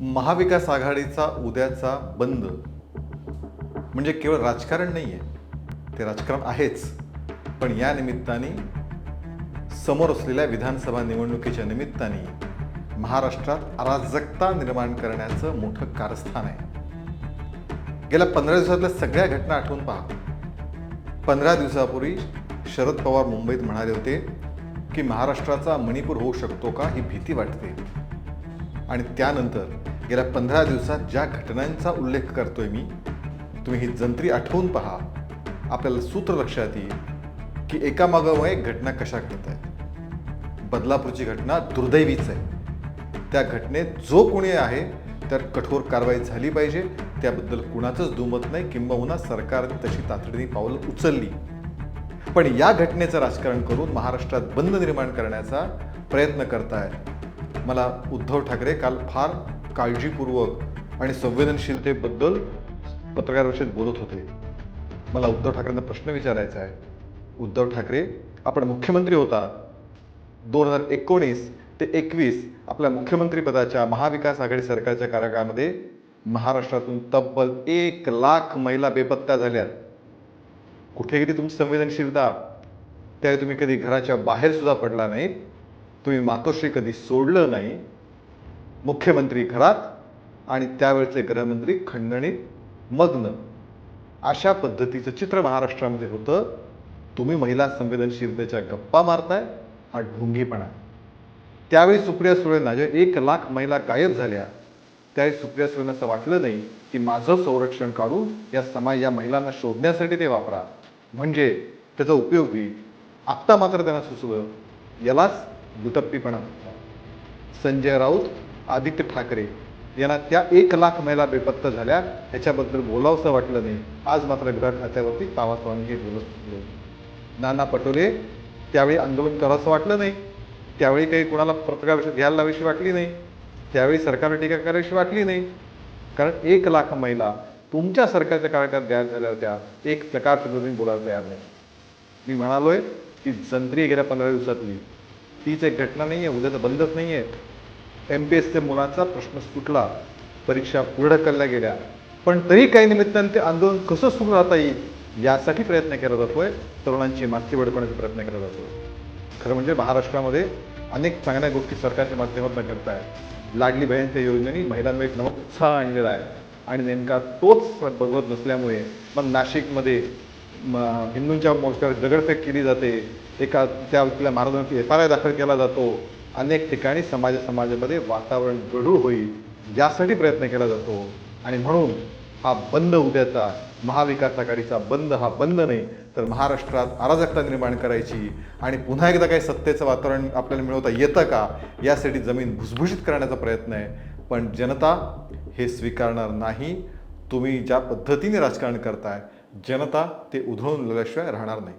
महाविकास आघाडीचा उद्याचा बंद. म्हणजे केवळ राजकारण नाही आहे ते राजकारण आहेच. पण या निमित्ताने समोर असलेल्या विधानसभा निवडणुकीच्या निमित्ताने महाराष्ट्रात अराजकता निर्माण करण्याचं मोठं कारस्थान आहे. गेल्या पंधरा दिवसातल्या सगळ्या घटना आठवून पहा. पंधरा दिवसापूर्वी शरद पवार मुंबईत म्हणाले होते की महाराष्ट्राचा मणिपूर होऊ शकतो का ही भीती वाटते. आणि त्यानंतर गेल्या पंधरा दिवसात ज्या घटनांचा उल्लेख करतोय मी तुम्ही ही जंत्री आठवून पहा. आपल्याला सूत्र लक्षात येईल की एकामागोमाग एक घटना कशा घडत आहेत बदलापूरची घटना दुर्दैवीच आहे. त्या घटनेत जो कोणी आहे तर कठोर कारवाई झाली पाहिजे. त्याबद्दल कुणाचंच दुमत नाही. किंबहुना सरकारने तशी तातडीने पावलं उचलली. पण या घटनेचं राजकारण करून महाराष्ट्रात बंद निर्माण करण्याचा प्रयत्न करतायत. मला उद्धव ठाकरे काल फार काळजीपूर्वक आणि संवेदनशीलतेबद्दल पत्रकार परिषदेत बोलत होते. मला उद्धव ठाकरेंना प्रश्न विचारायचा आहे. उद्धव ठाकरे आपण मुख्यमंत्री होता. दोन हजार एकोणीस ते एकवीस आपल्या मुख्यमंत्रीपदाच्या महाविकास आघाडी सरकारच्या कार्यकाळामध्ये महाराष्ट्रातून तब्बल एक लाख महिला बेपत्ता झाल्या. कुठे गेली तुमची संवेदनशीलता त्यावेळी तुम्ही कधी घराच्या बाहेर सुद्धा पडला नाही तुम्ही मातोश्री कधी सोडलं नाही मुख्यमंत्री घरात आणि त्यावेळचे गृहमंत्री खंडणीत मग्न. अशा पद्धतीचं चित्र महाराष्ट्रामध्ये होतं. तुम्ही महिला संवेदनशीलतेच्या गप्पा मारताय हा ढोंगीपणा. त्यावेळी सुप्रिया सुळेंना ज्या एक लाख महिला गायब झाल्या. त्यावेळी सुप्रिया सुळेंना असं वाटलं नाही की माझं संरक्षण काढून या समाज या महिलांना शोधण्यासाठी ते वापरा. म्हणजे त्याचा उपयोग. होईल आत्ता मात्र त्यांना सुचलं यालाच दुटप्पीपणा संजय राऊत आदित्य ठाकरे यांना त्या एक लाख महिला बेपत्ता झाल्या. ह्याच्याबद्दल बोलावंसं वाटलं नाही. आज मात्र घर खात्यावरती तावासवानी हे बोलत नाना पटोले त्यावेळी आंदोलन करावंसं वाटलं नाही. त्यावेळी काही कोणाला पत्रकार घ्यायला लावायची वाटली नाही. त्यावेळी सरकारला टीका करायची वाटली नाही. कारण एक लाख महिला तुमच्या सरकारच्या कार्यकाळात तयार झाल्या होत्या. एक प्रकार पद्धतीने बोलायला तयार नाही. मी म्हणालोय की जंत्री गेल्या पंधरा दिवसातली. तीच एक घटना नाही आहे उद्याचं बंदच नाही आहे एम पी एसच्या मुलांचा प्रश्न सुटला परीक्षा पुढे ढकलल्या गेल्या. पण तरी काही निमित्तानं ते आंदोलन कसं सुरू राहता येईल यासाठी प्रयत्न केला जातोय. तरुणांची माती वडपण्याचा प्रयत्न केला जातोय. खरं म्हणजे महाराष्ट्रामध्ये अनेक चांगल्या गोष्टी सरकारच्या माध्यमातून करत आहेत लाडली बहीणच्या योजनेने महिलांवर एक नवा उत्साह आणलेला आहे. आणि नेमका तोच बघवत नसल्यामुळे मग नाशिकमध्ये मग हिंदूंच्या मोर्चावर दगडफेक केली जाते. एका त्या व्यक्तीला मारण्याची एफ आर आय दाखल केला जातो. अनेक ठिकाणी समाज समाजामध्ये वातावरण गढूळ होईल यासाठी प्रयत्न केला जातो. आणि म्हणून हा बंद उद्याचा महाविकास आघाडीचा बंद हा बंद नाही तर महाराष्ट्रात अराजकता निर्माण करायची. आणि पुन्हा एकदा काही सत्तेचं वातावरण आपल्याला मिळवता येतं का? यासाठी जमीन भुसभुशीत करण्याचा प्रयत्न आहे. पण जनता हे स्वीकारणार नाही. तुम्ही ज्या पद्धतीने राजकारण करताय जनता ते उधळून लावल्याशिवाय राहणार नाही.